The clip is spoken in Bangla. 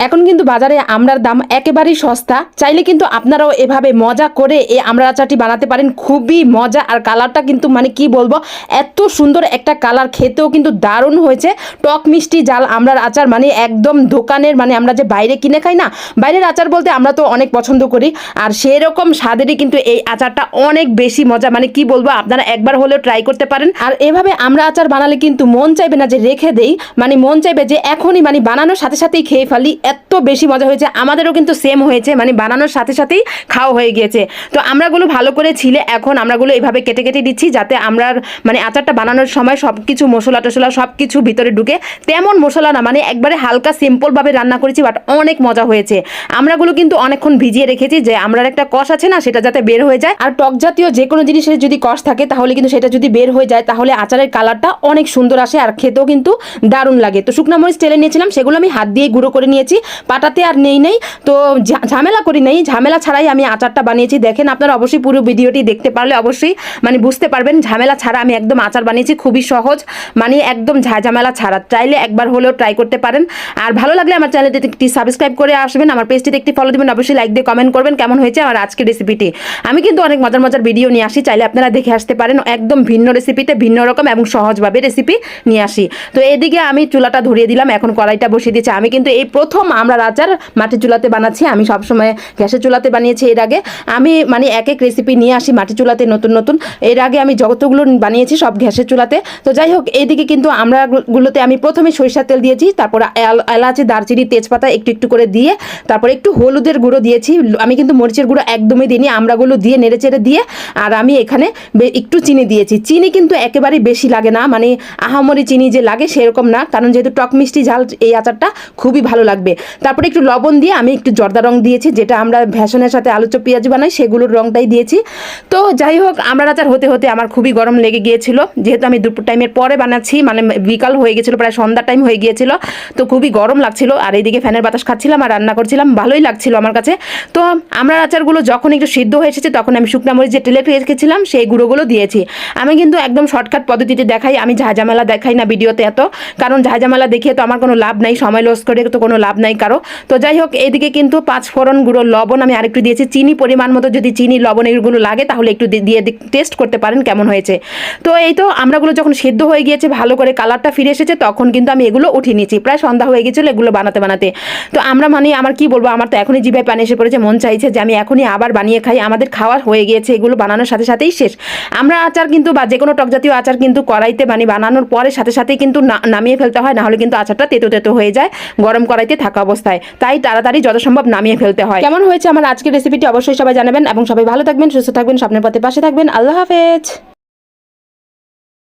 এখন কিন্তু বাজারে আমড়ার দাম একেবারেই সস্তা। চাইলে কিন্তু আপনারাও এভাবে মজা করে এই আমড়া আচারটি বানাতে পারেন। খুবই মজা। আর কালারটা কিন্তু মানে কি বলব, এত সুন্দর একটা কালার। খেতেও কিন্তু দারুণ হয়েছে। টক মিষ্টি জাল আমড়ার আচার মানে একদম দোকানের মানে আমরা যে বাইরে কিনে খাই না, বাইরের আচার বলতে আমরা তো অনেক পছন্দ করি। আর সেরকম স্বাদেরই কিন্তু এই আচারটা অনেক বেশি মজা। মানে কি বলব, আপনারা একবার হলেও ট্রাই করতে পারেন। আর এভাবে আমরা আচার বানালে কিন্তু মন চাইবে না যে রেখে দেই। মানে মন চাইবে যে এখনই মানে বানানোর সাথে সাথেই খেয়ে ফেলি। এত বেশি মজা হয়েছে। আমাদেরও কিন্তু সেম হয়েছে মানে বানানোর সাথে সাথেই খাওয়া হয়ে গিয়েছে। তো আমরাগুলো ভালো করে ছিলে, এখন আমরাগুলো এইভাবে কেটে কেটে দিচ্ছি যাতে আমরা মানে আচারটা বানানোর সময় সব কিছু মশলা টশলা সব কিছু ভিতরে ঢুকে। তেমন মশলা না মানে একবারে হালকা সিম্পলভাবে রান্না করেছি বাট অনেক মজা হয়েছে। আমরাগুলো কিন্তু অনেকক্ষণ ভিজিয়ে রেখেছি, যে আমরার একটা কষ আছে না, সেটা যাতে বের হয়ে যায়। আর টক জাতীয় যে কোনো জিনিসের যদি কষ থাকে, তাহলে কিন্তু সেটা যদি বের হয়ে যায়, তাহলে আচারের কালারটা অনেক সুন্দর আসে, আর খেতেও কিন্তু দারুণ লাগে। তো শুকনা মরিচ তেলে নিয়েছিলাম, সেগুলো আমি হাত দিয়ে গুঁড়ো করে নিয়েছি। পাটাতে আর নেই নেই। তো ঝামেলা করি নেই, ঝামেলা ছাড়াই আমি আচারটা বানিয়েছি। দেখেন আপনারা অবশ্যই পুরো ভিডিওটি দেখতে পারলে অবশ্যই মানে বুঝতে পারবেন, ঝামেলা ছাড়া আমি একদম আচার বানিয়েছি, খুবই সহজ মানে একদম ঝামেলা ছাড়া। চাইলে একবার হলেও ট্রাই করতে পারেন। আর ভালো লাগলে আমার চ্যানেলটি একটি সাবস্ক্রাইব করে আসবেন, আমার পেজটিতে একটি ফলো দিবেন, অবশ্যই লাইক দিয়ে কমেন্ট করবেন, কেমন হয়েছে আমার আজকের রেসিপিটি আমি কিন্তু অনেক মজার মজার ভিডিও নিয়ে আসি, চাইলে আপনারা দেখে আসতে পারেন, একদম ভিন্ন রেসিপিতে ভিন্ন রকম এবং সহজভাবে রেসিপি নিয়ে আসি। তো এদিকে আমি চুলাটা ধরিয়ে দিলাম, এখন কড়াইটা বসিয়ে দিয়েছি আমি কিন্তু এই প্রথম আমরা আচার মাটির চুলাতে বানাচ্ছি, আমি সবসময় গ্যাসের চুলাতে বানিয়েছি এর আগে। আমি মানে এক এক রেসিপি নিয়ে আসি মাটির চুলাতে নতুন নতুন। এর আগে আমি যতগুলো বানিয়েছি সব গ্যাসের চুলাতে। তো যাই হোক এইদিকে কিন্তু আমরা গুলোতে আমি প্রথমে সরিষার তেল দিয়েছি, তারপর এল- এলাচি, দারচিনি, তেজপাতা একটু একটু করে দিয়ে, তারপর একটু হলুদের গুঁড়ো দিয়েছি। আমি কিন্তু মরিচের গুঁড়ো একদমই দিইনি আমড়াগুলো দিয়ে নেড়ে চেড়ে দিয়ে, আর আমি এখানে একটু চিনি দিয়েছি। চিনি কিন্তু একেবারেই বেশি লাগে না মানে আহামরি চিনি যে লাগে সেরকম না, কারণ যেহেতু টক মিষ্টি ঝাল এই আচারটা খুবই ভালো লাগবে। তারপরে একটু লবণ দিয়ে আমি একটু জর্দা রং দিয়েছি, যেটা আমরা ভ্যাসনের সাথে আলু চপ পেঁয়াজ বানাই, সেগুলোর রংটাই দিয়েছি। তো যাই হোক, আমরা আচার হতে হতে আমার খুবই গরম লেগে গিয়েছিল। যেহেতু আমি দুপুর টাইমের পরে বানাচ্ছি মানে বিকাল হয়ে গেছিল প্রায় সন্ধ্যা টাইম হয়ে গিয়েছিল, তো খুবই গরম লাগছিল। আর এইদিকে ফ্যানের বাতাস খাচ্ছিলাম আর রান্না করছিলাম, ভালোই লাগছিল আমার কাছে। তো আমরা আচারগুলো যখন একটু সিদ্ধ হয়ে এসেছে, তখন আমি শুকনা মরিচ যে টেলে রেখেছিলাম সেই গুঁড়োগুলো দিয়েছি। আমি কিন্তু একদম শর্টকাট পদ্ধতিতে দেখাই, আমি ঝাঁঝামেলা দেখাই না ভিডিওতে এত। কারণ ঝাঁঝামেলা দেখিয়ে তো আমার কোনো লাভ নাই, সময় লস করে তো কোনো লাভ নাই। কারও। তো যাই হোক এইদিকে কিন্তু পাঁচ ফোড়ন গুঁড়ো লবণ আমি আরেকটু দিয়েছি। চিনি পরিমাণ মতো যদি চিনি লবণ এগুলো লাগে, তাহলে একটু দিয়ে টেস্ট করতে পারেন কেমন হয়েছে। তো এই তো আমরাগুলো যখন সেদ্ধ হয়ে গিয়েছে, ভালো করে কালারটা ফিরে এসেছে, তখন কিন্তু আমি এগুলো উঠিয়ে নিয়েছি। প্রায় সন্ধ্যা হয়ে গেছিল এগুলো বানাতে বানাতে। তো আমরা মানে আমার কি বলব, আমার তো এখনই জিভায় পানি এসে পড়েছে, মন চাইছে যে আমি এখনই আবার বানিয়ে খাই। আমাদের খাওয়া হয়ে গিয়েছে এগুলো বানানোর সাথে সাথেই শেষ। আমরা আচার কিন্তু বা যে কোনো টক জাতীয় আচার কিন্তু কড়াইতে মানে বানানোর পরে সাথে সাথেই কিন্তু নামিয়ে ফেলতে হয়, নাহলে কিন্তু আচারটা তেতো তেতো হয়ে যায়, গরম কড়াইতে থাকা অবস্থায়। তাই তাড়াতাড়ি যত সম্ভব নামিয়ে ফেলতে হয়। কেমন হয়েছে আমার আজকের রেসিপিটি অবশ্যই সবাই জানাবেন এবং সবাই ভালো থাকবেন, সুস্থ থাকবেন, স্বপ্নের পথে পাশে থাকবেন। আল্লাহ হাফেজ।